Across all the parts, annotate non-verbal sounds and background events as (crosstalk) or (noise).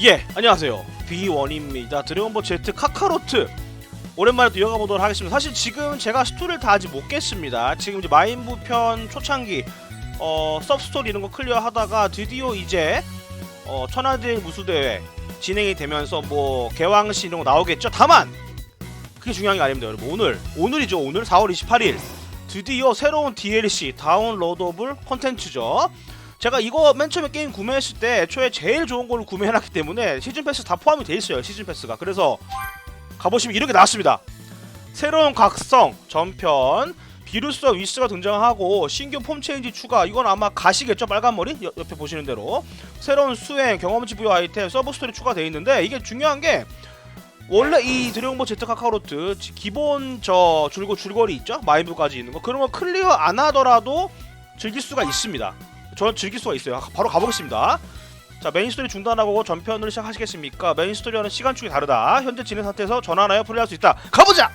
예, 안녕하세요. 비원입니다. 드래곤볼 Z 카카로트. 오랜만에 또 이어가 보도록 하겠습니다. 사실 지금 제가 스토리를 다 아직 못 깼습니다. 지금 이제 마인부 편 초창기 어, 서브스토리 이런 거 클리어 하다가 드디어 이제 어, 천하제일 무수대회 진행이 되면서 뭐 개왕시 이런 거 나오겠죠. 다만 그게 중요한 게 아닙니다, 여러분. 오늘 오늘이죠. 오늘 4월 28일 드디어 새로운 DLC 다운로더블 콘텐츠죠. 제가 이거 맨 처음에 게임 구매했을 때 애초에 제일 좋은 걸로 구매해놨기 때문에 시즌 패스 다 포함이 돼 있어요 시즌 패스가. 그래서 가보시면 이렇게 나왔습니다. 새로운 각성 전편 비루스와 위스가 등장하고 신규 폼 체인지 추가. 이건 아마 가시겠죠? 빨간 머리? 옆- 옆에 보시는 대로. 새로운 수행 경험치 부여 아이템 서브 스토리 추가돼 있는데 이게 중요한 게 원래 이 드래곤볼 Z 카카로트 지- 기본 저 줄고 줄거리 있죠? 마인부까지 있는 거. 그런 거 클리어 안 하더라도 즐길 수가 있습니다. 저는 즐길 수가 있어요. 바로 가보겠습니다. 자 메인 스토리 중단하고 전편을 시작하시겠습니까? 메인 스토리와는 시간축이 다르다. 현재 진행 상태에서 전환하여 플레이할 수 있다. 가보자.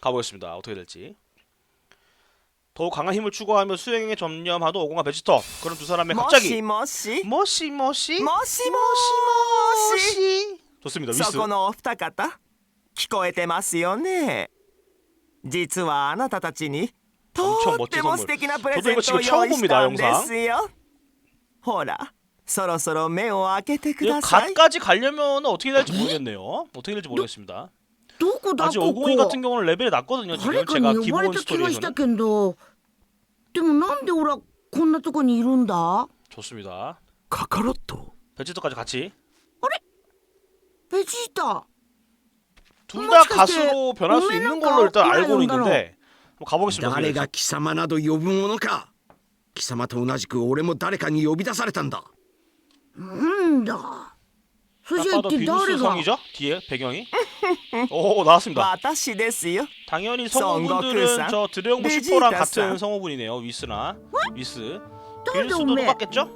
가보겠습니다. 어떻게 될지. 더욱 강한 힘을 추구하며 수행에 전념하던 오공과 베지터 그런 두 사람의 も 갑자기 しもし 모시 모시 もしもし 모시 좋습니다. そ 위스 このお二方聞こえてますよね実はあなたたちにと 엄청 って 멋진 も 선물 素敵なプレ 저도 ゼ 이거 ントを 지금 처음 用意した 봅니다 んで 영상 すよほらそろそろ目を開けてく 이 ださい 갓까지 가려면 어떻게 될지 모르겠네요. 어떻게 될지 모르겠습니다. どこだ 아직 ここ 오공이 같은 경우는 레벨이 낮거든요. 誰 지금 か 제가 に呼ばれ 기본 た気がした 스토리에서는 けどでもなんで俺はこんなとこにいるんだ 좋습니다. カカロット 베지터까지 같이 ベジータ 둘 뭐 다 어떡하지? 가수로 변할 수 있는 걸로 일단 오늘은 알고는 가- 있는데 한번 가보겠습니다. 誰 그래서. が貴様など呼ぶものか貴様と同じく俺も誰かに呼び出されたんだなんだそれ 딱 じゃあ 봐도 一体誰 비누스 が 성이죠? 뒤에 배경이. (laughs) 오 나왔습니다. 私ですよ 당연히 성거크상, 성우분들은 저 드래곤볼 베지타상. 슈퍼랑 같은 성우분이네요. 위스나 위스. 비누스도 왜? 똑같겠죠?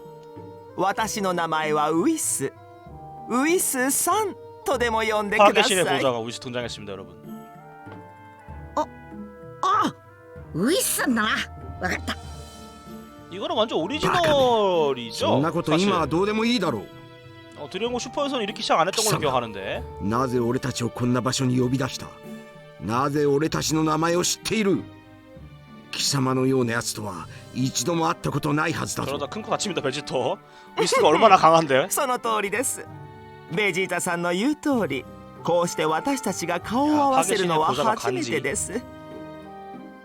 私の名前はウィスウィスさんとでも呼んでく 파란개 だ 신의 さい 보좌가 위스 등장했습니다, 여러분. ウィッサンだなわかった 이거는 완전 오리지널이죠. そんなこと 사실. 今はどうでもいいだろう 어, 드래곤 슈퍼에서는 이렇게 시작 안 했던 걸로 기사가. 기억하는데 なぜ俺たちをこんな場所に呼び出したなぜ俺たちの名前を知っている貴様のようなやつとは一度も会ったことないはずだぞ 그러다 큰 코 다칩니다 베지터 위스가 얼마나 강한데 (laughs) その通りですベジータさんの言う通りこうして私たちが顔を合わせるのは初めてです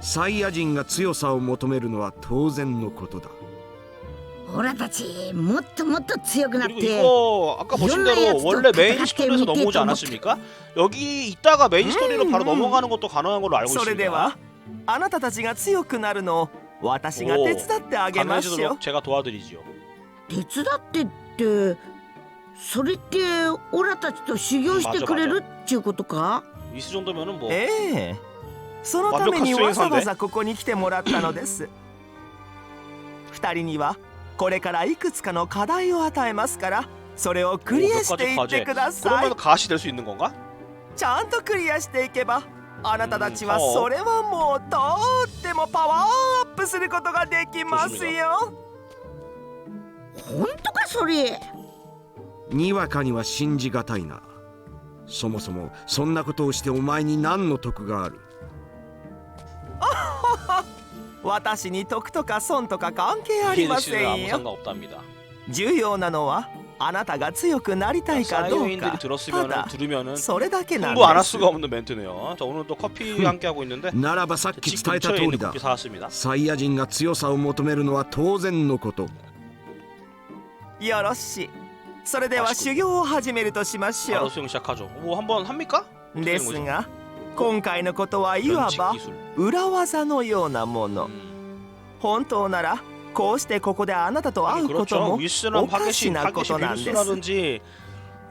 サイヤ人が強さを求めるのは当然のことだ俺たちもっともっと強くなっ 그리고 て 이거 아까 보신 대로 이런 원래 애들도 메인 다 스토리에서 같이 넘어오지 밑에 않았습니까? 여기 있다가 메인 스토리로 바로 음. 넘어가는 것도 가능한 걸로 알고 それで 있습니다 はあなたたちが強くなるのを私が手伝ってあげましょう 가능해지도록 제가 도와드리지요 手伝ってってそれって俺たちと修行してくれるっちゅうことか 위스 정도면은 뭐 ええ そのためにわざわざここに来てもらったのです。(laughs) 2人にはこれからいくつかの課題を与えますからそれをクリアしていってください。ちゃんとクリアしていけばあなたたちはそれはもうとってもパワーアップすることができますよ。本当かそれ？にわかには信じがたいな。そもそもそんなことをしてお前に何の得がある？私に得とか損とか関係ありませんよ。重要なのはあなたが強くなりたいかどうか。ただそれだけなんです。ならばさっき伝えた通りだ。サイヤ人が強さを求めるのは当然のこと。よろしい。それでは修行を始めるとしましょう。ですが今回のことはいわば裏技のようなもの。本当ならこうしてここであなたと会うこともおかしなことなんです。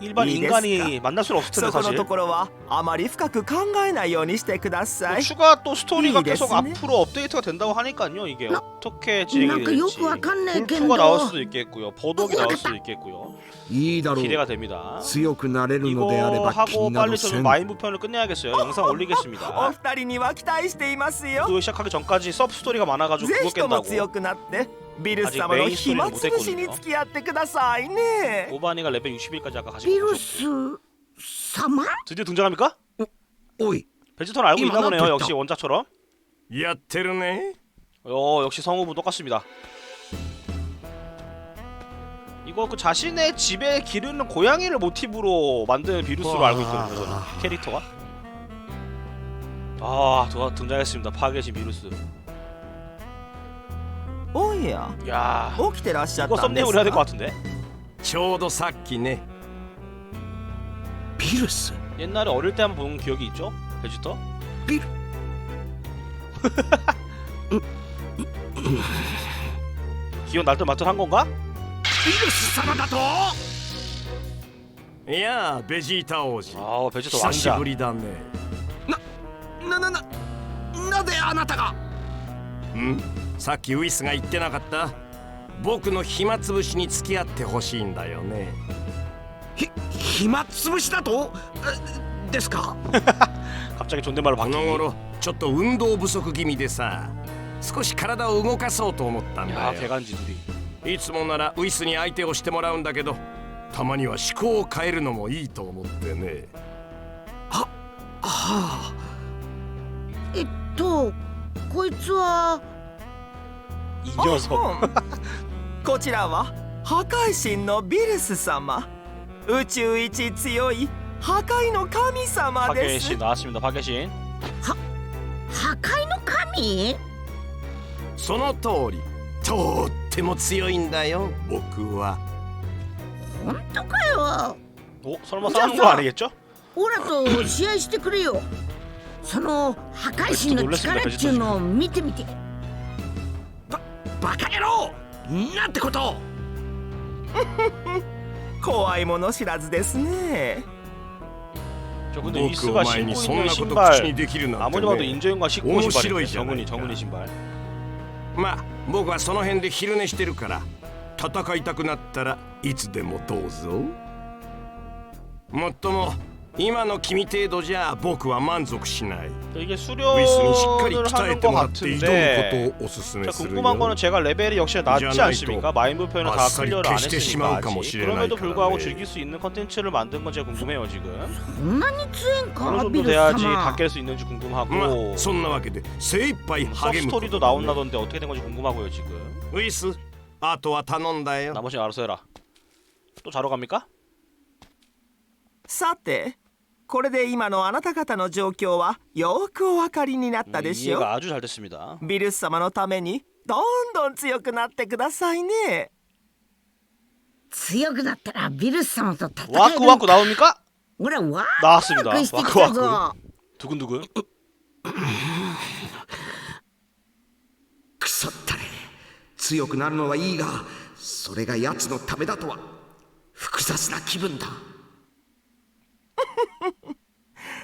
일반 이 인간이 데스까? 만날 수는 없을 텐데 そこの 사실 ところはあまり深く考えないようにしてくださ 뭐 い 추가 또 스토리가 이 계속 데스네? 앞으로 업데이트가 된다고 하니까요 이게 나- 어떻게 なん 진행이 かよ 될지 くわかんないけ 불프가 ど 나올 수도 있겠고요 보독이 어, 나올 알겠다. 수도 있겠고요 いいだろ 기대가 う 됩니다 強くなれるの 이거 であれば気 하고 にな 빨리 どせ 저는 ん 마인부 편을 끝내야겠어요 영상 お 올리겠습니다 (laughs) 二人には期待していますよ 또 시작하기 전까지 서브 스토리가 많아가지고 ぜ 그거 ひとも 깬다고 強くなって ビルス様の暇つぶしに付き合ってくださいね 오바니가 레벨 60일까지 아까 ビ 가시고 ルス様 드디어 등장합니까? おい 베지터는 알고 있나 이만 보네요 됐다. 역시 원작처럼 やってるね 어 역시 성우분 똑같습니다 이거 그 자신의 집에 기르는 고양이를 모티브로 만든 비루스로 와. 알고 있거든요 저는 캐릭터가 아 도- 등장했습니다 파괴신 비루스 おや 야 起きてらっしゃっ 이거 たんです 썸네일을 해야 될 것 か 같은데 ちょうどさっきねビルス 옛날에 어릴 때 한번 본 기억이 있죠? 베지터? 비- 기억 날듯 말듯 한 건가? ビルス様だといやベジータ王子 아 베지터 久し 왕자 ぶりだねななななぜあなたがん さっきウイスが言ってなかった僕の暇つぶしに付き合ってほしいんだよねひ暇つぶしだとえですか (laughs) 갑자기 존댓말로 この 바뀌기 頃ちょっと運動不足気味でさ少し体を動かそうと思ったん 야 だよ 개간지 둘이 いつもならウイスに相手をしてもらうんだけどたまには思考を変えるのもいいと思ってねはあえっとこいつは 異常ぞ、う、こちらは破壊神のビルス様。宇宙一強い破壊の神様です。破壊神破壊神？破壊の神？その通り。とっても強いんだよ僕は。本当かよ？おそれも3個あれやっちゃオラと試合してくれよ。その破壊神の力っていうのを見てみて。バカ野郎なんてこと(laughs) 怖いもの知らずですね 저 근데 僕 위스가 お前に 신고 そん 있는 なこと口に 신발 できるなんて 아무리 봐도 ね 인조인과 신고 오늘 신발이에요 싫어이잖아요. 정은이 정은이 신발 まあ僕はその辺で昼寝してるから戦いたくなったらいつでもどうぞもっとも 今の君程度じゃ僕は満足しない 이게 ウイスにしっかり 수련을 鍛え 하는 て 것 もらって挑 같은데 むことをおすすめ 자, する 궁금한 よ 거는 제가 레벨이 역시 낮지 이제 않습니까? 마인부 표현은 다 아싸리 클리어를 안 캐시테 했으니까 시마우까 뭐 아직 시레나이 그럼에도 불구하고 카라네. 즐길 수 있는 컨텐츠를 만든 건 제가 궁금해요 지금 そんなに強いん 어느 か 정도 ビルス 돼야지 様 다 깰 수 있는지 ま 궁금하고 あそんなわけで精一杯 서브 励むこと 스토리도 だね 나온다던데 어떻게 된 건지 궁금하고요 지금 ウイスあとは頼んだよ 나머지 알아서 해라 또 자러 갑니까? さて これで今のあなた方の状況はよくお分かりになった 음, でしょ 이해가 아주 잘 됐습니다 ビルス様のためにどんどん強くなってくださいね強くなったらビルス様と戦える 와꾸와꾸 나옵니까? ほらワ 나왔습니다 クワクしてきたぞ 와꾸와꾸 두근두근 くそったれ強くなるのはいいがそれが奴のためだとは複雑な気分だ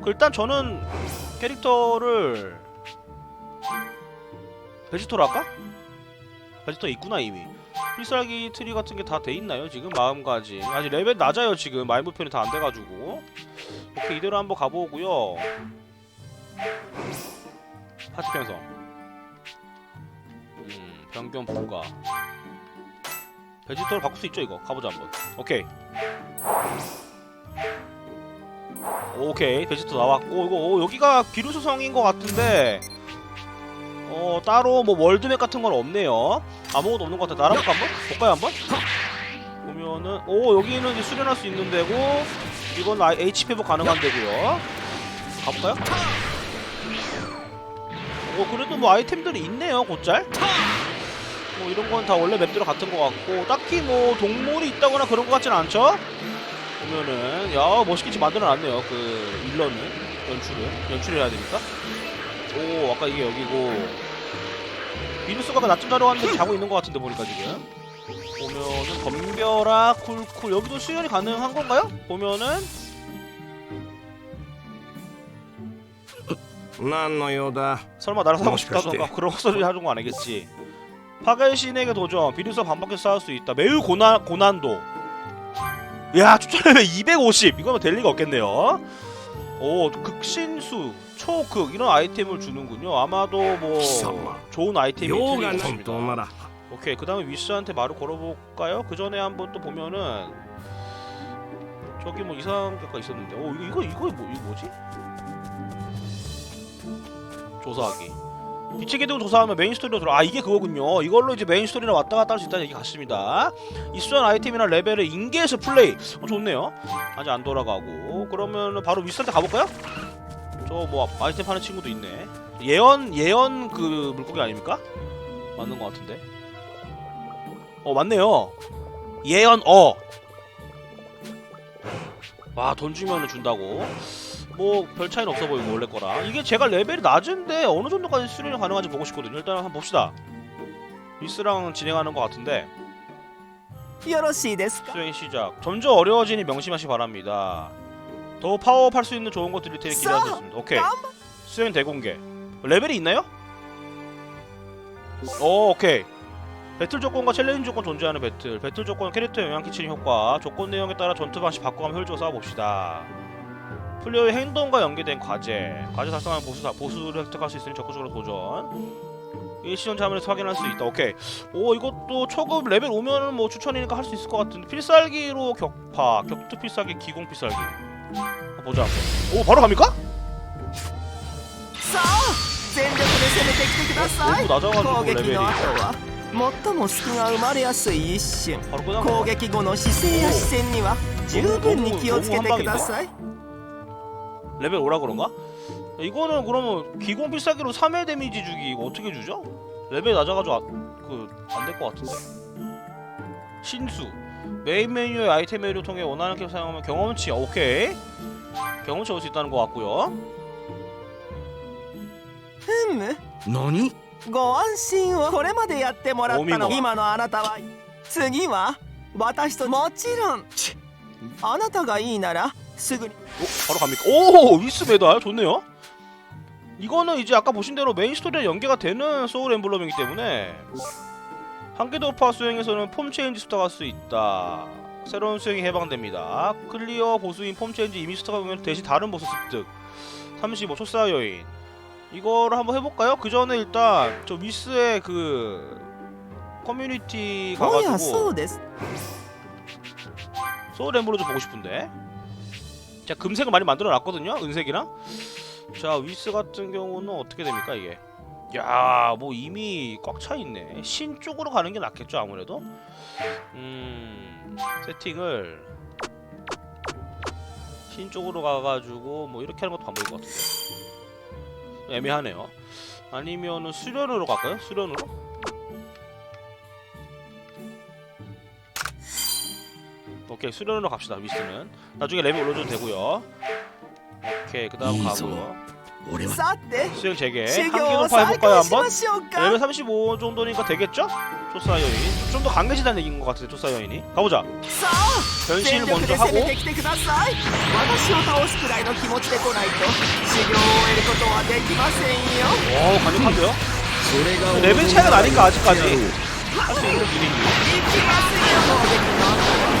그 일단 저는 캐릭터를 베지터로 할까? 베지터 있구나 이미. 필살기 트리 같은 게 다 돼 있나요 지금? 마음가짐. 아직 레벨 낮아요 지금. 마인부 편이 다 안 돼가지고. 이렇게 이대로 한번 가보고요. 파티 편성. 음 변경 불가. 베지터를 바꿀 수 있죠 이거? 가보자 한번. 오케이 오케이 베지터 나왔고 이거 오, 여기가 비루소성인 것 같은데 어 따로 뭐 월드맵 같은 건 없네요 아무것도 없는 것 같아 날아볼까 한번? 볼까요 한번? 보면은 오 여기는 이제 수련할 수 있는 데고 이건 아, HP 회복 가능한 데고요 가볼까요? 오 그래도 뭐 아이템들이 있네요 곧잘 뭐 이런 건 다 원래 맵대로 같은 것 같고 딱히 뭐 동물이 있다거나 그런 것 같진 않죠? 보면은 야 멋있게 지금 만들어놨네요 그 일러는 연출을 연출해야 되니까 오 아까 이게 여기고 비누스가 그 낮잠 자러 왔는데 자고 있는 것 같은데 보니까 지금 보면은 덤벼라 쿨쿨 여기도 수연이 가능한 건가요? 보면은 何の用だ 설마 나랑 사고 뭐, 싶다던가 그렇지. 그런 헛소리 하는 거 아니겠지 파괴의 신에게 도전 비누스와 반바퀴 쌓을 수 있다 매우 고난, 고난도 야 추천레벨 250 이거면 될 리가 없겠네요. 오 극신수 초극 이런 아이템을 주는군요. 아마도 뭐 좋은 아이템이 틀리겠습니다. 오케이 그 다음에 위스한테 말을 걸어볼까요? 그 전에 한번 또 보면은 저기 뭐 이상한 게가 있었는데. 오 이거 이거 뭐, 이거 뭐지? 조사하기. 빛의 기둥 조사하면 메인 스토리로 들어. 아 이게 그거군요. 이걸로 이제 메인 스토리로 왔다 갔다 할 수 있다는 얘기 같습니다. 이 수단 아이템이나 레벨을 인계해서 플레이. 어, 좋네요. 아직 안 돌아가고. 그러면 바로 위스한테 가볼까요? 저 뭐 아이템 파는 친구도 있네. 예언 예언 그 물고기 아닙니까? 맞는 것 같은데. 어 맞네요. 예언 어. 와돈 주면은 준다고. 뭐 별 차이는 없어 보이고 원래 거라 이게 제가 레벨이 낮은데 어느 정도까지 수리를 가능한지 보고 싶거든요. 일단 한번 봅시다. 리스랑 진행하는 것 같은데. 수행 시작. 점점 어려워지니 명심하시 바랍니다. 더 파워업할 수 있는 좋은 것들이 테니 기대하셨습니다. 오케이. 수행 대공개. 레벨이 있나요? 오 오케이. 배틀 조건과 챌린지 조건 존재하는 배틀. 배틀 조건 캐릭터 영향 끼치는 효과 조건 내용에 따라 전투 방식 바꿔가며 효율적으로 싸워봅시다. 플레이어의 행동과 연계된 과제. 과제 달성하면 보수, 보수를 획득할 수 있으니 적극적으로 도전. 일시전 자문에서 확인할 수 있다. 오케이. 오 이것도 초급 레벨 오면은 뭐 추천이니까 할 수 있을 것 같은데 필살기로 격파, 격투 필살기, 기공 필살기. 한번 보자. 오 바로 갑니까? さあ全力で攻めてきてください 너무 낮아가지고 攻撃 레벨이 の後は最も隙が生まれやすい一瞬 바로 끝난 攻 거. 撃後の姿勢や視線には十分に気をつけてください 레벨 오라 그런가? 이거는 그러면 기공 필살기로 3회 데미지 주기 이거 어떻게 주죠? 레벨 낮아가지고 아, 그안 될 것 같은데. 신수 메인 메뉴의 아이템 메뉴를 통해 원하는 캡 사용하면 경험치 오케이 경험치 얻을 수 있다는 것 같고요. ふむ何ご安心をこれまでやってもらったお見事の今のあなたは次は私ともちろんあなたがいいなら 스그니 오, 어, 바로 갑니까? 오! 위스 메달 좋네요. 이거는 이제 아까 보신 대로 메인 스토리랑 연계가 되는 소울 엠블럼이기 때문에 한개 돌파 수행에서는 폼 체인지 스타가 수 있다. 새로운 수행이 해방됩니다. 클리어 보수인 폼 체인지 이미 스타가 보면 대신 다른 보수 습득. 35 초사 여인. 이거를 한번 해볼까요? 그 전에 일단 저 위스의 그 커뮤니티 가가지고 소울 엠블럼 좀 보고 싶은데. 제가 금색을 많이 만들어 놨거든요. 은색이랑. 자 위스 같은 경우는 어떻게 됩니까 이게? 야, 뭐 이미 꽉 차 있네. 신 쪽으로 가는 게 낫겠죠 아무래도. 음, 세팅을 신 쪽으로 가가지고 뭐 이렇게 하는 것도 방법일 것 같은데. 애매하네요. 아니면은 수련으로 갈까요? 수련으로? 오케이 수련으로 갑시다 위스는 나중에 레벨 올려줘도 되고요 오케이 그 다음 이소. 가고요 俺はさて 수행 재개 修 한개 行を 돌파 再 해볼까요 開し 한번? ましょうか 레벨 35 정도니까 되겠죠? 조사 여인 좀 더 강해지다는 얘기인 것 같은데 조사 여인이 가보자 さあ 변신을 全力 먼저 で攻 하고 めてきてください私を倒すくらいの気持ちで来ないと修行を終えることはできませんよ 오 강력한데요? それが 레벨 차이가 나니까 아직까지 やろう 할 수 있는 일인지 行きますよ攻撃の後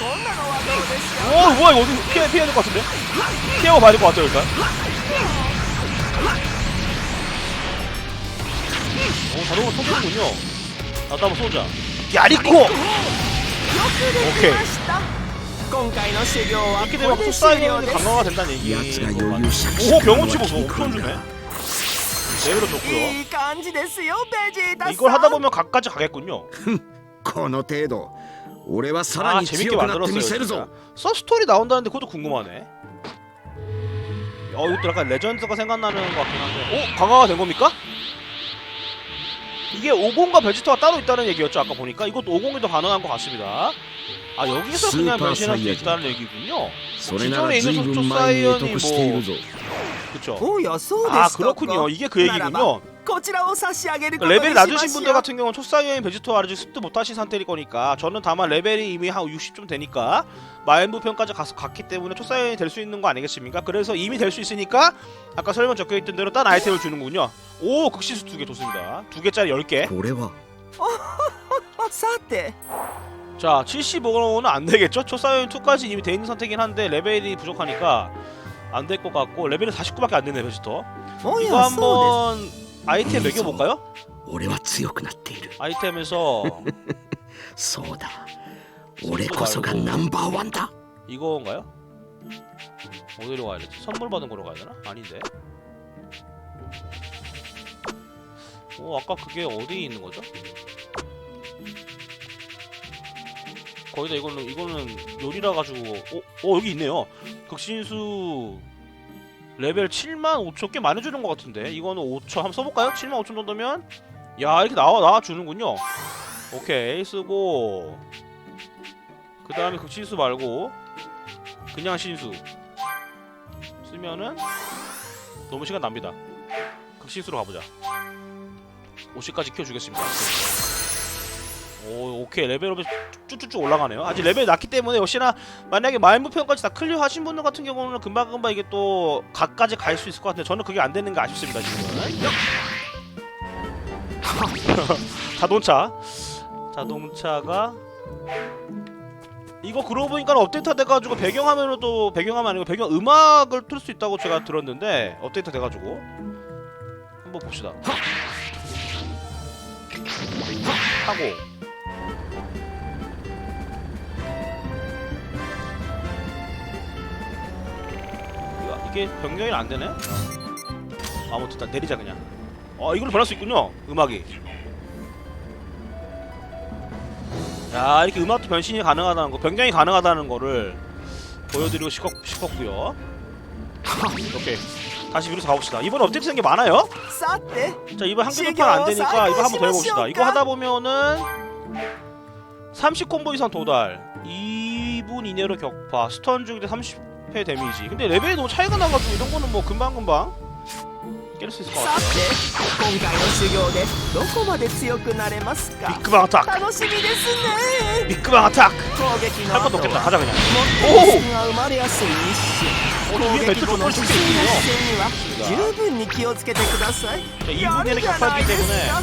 こんなのはどうですか 오 뭐야 이거 어디 피해 피해야 될 것 같은데 피하고 봐야 될 것 같아요 일단 오 자동으로 쏘는군요 나도 한번 쏘자 야리코 よくできました今回の修行は 이렇게 こ 되면 れで終 풋사이언이 了です 강화가 된다는 얘기 奴が余裕しゃくしゃ 오 くなの 경험치 は 보소 気に食わ 엄청 ん 주네 な 레벨도 좋고요 いい感じですよベジータさん 이걸 하다 보면 각까지 가겠군요 (laughs) この程度 俺はさら 아 に 재밌게 強くなってみ 만들었어요 せる 진짜 ぞ 서스토리 나온다는데 그것도 궁금하네 어 이것도 약간 레전드가 생각나는 것 같긴 한데 오? 강화가 된 겁니까? 이게 50과 베지터가 따로 있다는 얘기였죠 아까 보니까 이것도 50에도 가능한 것 같습니다 아 여기서 그냥 스ーパー 변신할 수 サイヤ人 있다는 얘기군요 それなら随分前に得得しているぞ 그쵸 おやそうで 아 したか 그렇군요 이게 그 ならば 얘기군요 그러니까 레벨이 낮으신 분들 같은 경우는 초사이어인 베지토 아르지 습도 못하신 상태일 거니까 저는 다만 레벨이 이미 한 60쯤 되니까 마인부편까지 가서 갔기 때문에 초사이어인이 될 수 있는 거 아니겠습니까? 그래서 이미 될 수 있으니까 아까 설명 적혀있던 대로 딴 아이템을 주는군요. 오 극시수 두 개 좋습니다. 두 개짜리 10개. 고래와. (laughs) 자 75로는 안 되겠죠? 초사이어인 2까지 이미 돼 있는 상태긴 한데 레벨이 부족하니까 안 될 것 같고 레벨은 49밖에 안 되네 베지토. 이거 한번 아이템 매겨볼까요? 俺は強くなっている 아이템에서 (laughs) そうだ俺こそがナンバーワンだ 이거인가요? 어디로 가야 되지? 선물 받은 거로 가야 되나? 아닌데. 오 아까 그게 어디에 있는 거죠? 거기다 이거는 이거는 요리라 가지고 어, 어 여기 있네요. 극신수 레벨 7만 5천 꽤 많이 주는 것 같은데 이거는 5천 한번 써볼까요? 7만 5천 정도면 야 이렇게 나와 나와 주는군요. 오케이 쓰고 그 다음에 극신수 말고 그냥 신수 쓰면은 너무 시간 납니다. 극신수로 가보자. 50까지 키워주겠습니다. 오 오케이 레벨업이 쭉쭉쭉 올라가네요. 아직 레벨이 낮기 때문에 역시나 만약에 마인부편까지 다 클리어 하신 분들 같은 경우는 금방금방 이게 또 각까지 갈 수 있을 것 같은데 저는 그게 안 되는 게 아쉽습니다 지금은. (laughs) 자동차 자동차가 이거 그러고 보니까 업데이트 돼가지고 배경화면으로도 배경화면 아니고 배경 음악을 틀 수 있다고 제가 들었는데 업데이트 돼가지고 한번 봅시다. 하고 이게 변경이 안 되네? 아무튼 일단 내리자 그냥. 어 이걸로 변할 수 있군요 음악이. 야 이렇게 음악도 변신이 가능하다는 거 변경이 가능하다는 거를 보여드리고 싶었, 싶었고요. (laughs) 오케이. 다시 위로 가봅시다. 이번에 업데이트 된게 많아요? 자 이번 한계도판 안 되니까 이거 한번 더 해봅시다. 이거 하다 보면은 30 콤보 이상 도달. 2분 이내로 격파. 스턴 중대 30 회 데미지 근데 레벨이 너무 차이가 나가지고 이런 거는 뭐 금방금방 깰 수 있을 것 さ 같아요 て今回の修行でどこまで強くなれますか 비크방 아타크 楽しみですね 비크방 아타크 攻撃の 할 것도 後 없겠다 は 가자 그냥 最も隙が生まれやすい一種 어, 위에 攻 벨트 撃後 좀 の 뻘 視 게 線や 있군요 視線には十分に気をつけてください 자, や 2분 る 내내 じゃな 격파하기 いです 때문에 か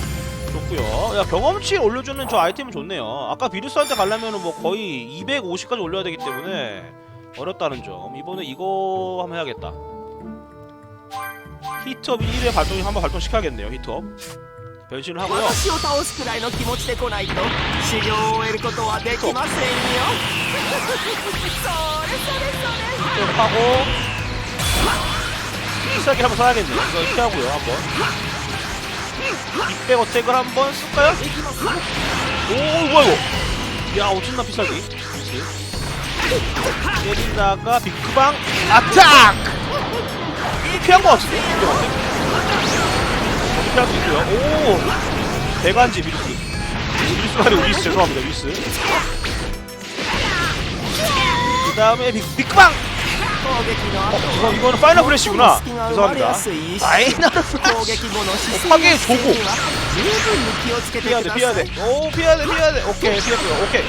좋고요. 야 경험치 올려주는 저 아이템은 좋네요. 아까 비르스한테 가려면 뭐 거의 250까지 올려야 되기 때문에 어렵다는 점. 이번에 이거 한번 해야겠다. 히트업 1회 발동 한번 발동시켜야겠네요. 히트업. 변신을 하고요. 私を倒すくらいの気持ちで来ないと修行を終えることはできませんよそれそれそれ 히트업 하고 필살기 한번 써야겠네. 이거 피하고요. 한번. 빅백 어택을 한번 쓸까요? 오 뭐야 이거? 야 엄청난 필살기. 미스. 내린다가 빅크방 아착! 피한 것 같은데? 피할 수 있고요. 오! 대관지 밀스. 밀스가 아니고 위스 죄송합니다. 위스. 그 다음에 빅크방! 어, 이거, 이거는 파이널 프레시구나. 죄송합니다. 파이널 프레시. 어, 파괴 조고. 피해야 돼, 피해야 돼. 오, 피해야 돼, 피해야 돼. 오케이, 피해야 돼. 오케이.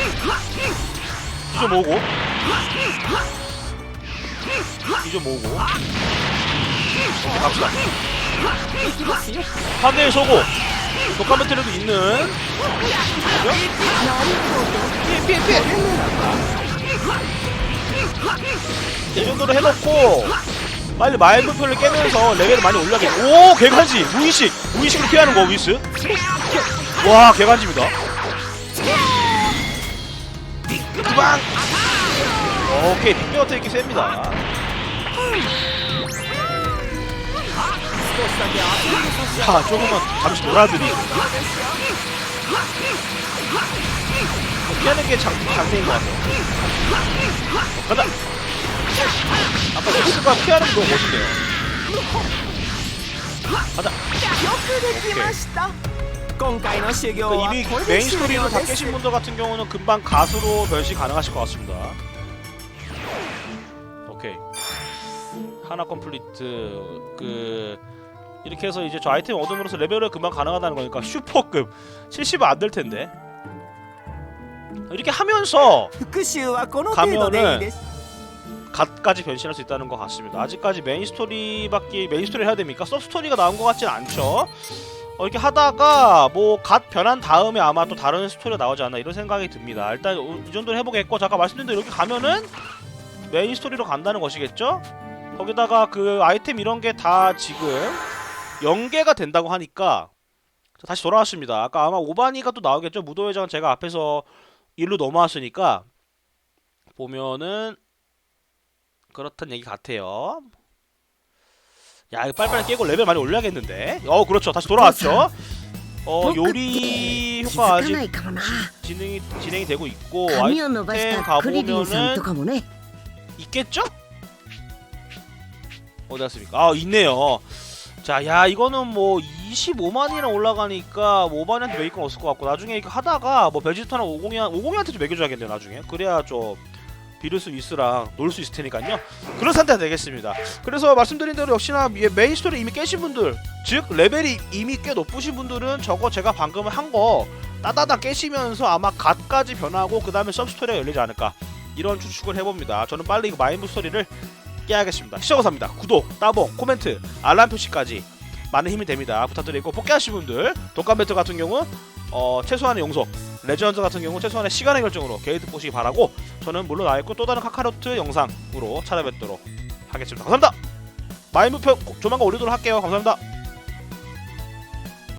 이좀 모으고. 이좀 모으고. 오케이, 갑시다. 파괴 소고. 독감 배틀에도 있는 이 정도로 해놓고 빨리 마일브표를 깨면서 레벨을 많이 올려야겠 오 개간지 무의식 무의식으로 피하는 거 위스 와 개간지입니다 주방! 오케이 빅뱅어 테이크 셉니다. 자 조금만 잠시 놀아드리고. 피하는 게 장, 장세인 것 같아요. 가자. 아빠 소스가 피하는 거 멋있네요. 가자. 오케이. 그러니까 이미 메인 스토리로 다 깨신 분들 같은 경우는 금방 가수로 변신 가능하실 것 같습니다. 오케이. 하나 컴플리트. 그 이렇게 해서 이제 저 아이템 얻음으로써 레벨을 금방 가능하다는 거니까 슈퍼급 70은 안 될 텐데. 이렇게 하면서 가면은 갓까지 변신할 수 있다는 것 같습니다. 아직까지 메인 스토리밖에 메인 스토리 해야 됩니까? 서브 스토리가 나온 것 같진 않죠. 어, 이렇게 하다가 뭐 갓 변한 다음에 아마 또 다른 스토리가 나오지 않나 이런 생각이 듭니다. 일단 이 정도는 해보겠고 잠깐 말씀드린 대로 이렇게 가면은 메인 스토리로 간다는 것이겠죠? 거기다가 그 아이템 이런 게 다 지금 연계가 된다고 하니까 자, 다시 돌아왔습니다. 아까 아마 오바니가 또 나오겠죠? 무도회장은 제가 앞에서 일로 넘어왔으니까 보면은 그렇단 얘기 같아요. 야 이거 빨리빨리 깨고 레벨 많이 올려야겠는데? 어 그렇죠. 다시 돌아왔죠. 어, 어 요리 효과 아직 진행이 진행이 되고 있고 아이템 가보면은 있겠죠? 어디 갔습니까? 아 있네요. 자 야 이거는 뭐 25만이나 올라가니까 모바일한테 매일 건 없을 것 같고 나중에 이거 하다가 뭐 베지터나 오공이 오공이한테 좀 매겨줘야겠네 나중에. 그래야 좀 비루스 위스랑 놀 수 있을 테니까요. 그런 상태가 되겠습니다. 그래서 말씀드린 대로 역시나 예, 메인 스토리 이미 깨신 분들, 즉 레벨이 이미 꽤 높으신 분들은 저거 제가 방금 한 거 따다다 깨시면서 아마 갓까지 변하고 그 다음에 서브 스토리가 열리지 않을까 이런 추측을 해봅니다. 저는 빨리 이거 마인부 스토리를 깨야겠습니다. 시청하사입니다. 구독, 따봉, 코멘트, 알람 표시까지 많은 힘이 됩니다. 부탁드리고 복귀하신 분들 독감 배틀 같은 경우 어, 최소한의 용속, 레전드 같은 경우 최소한의 시간의 결정으로 게이트 보시기 바라고 저는 물러나 있고 또 다른 카카로트 영상으로 찾아뵙도록 하겠습니다. 감사합니다. 마인부표 조만간 올리도록 할게요. 감사합니다.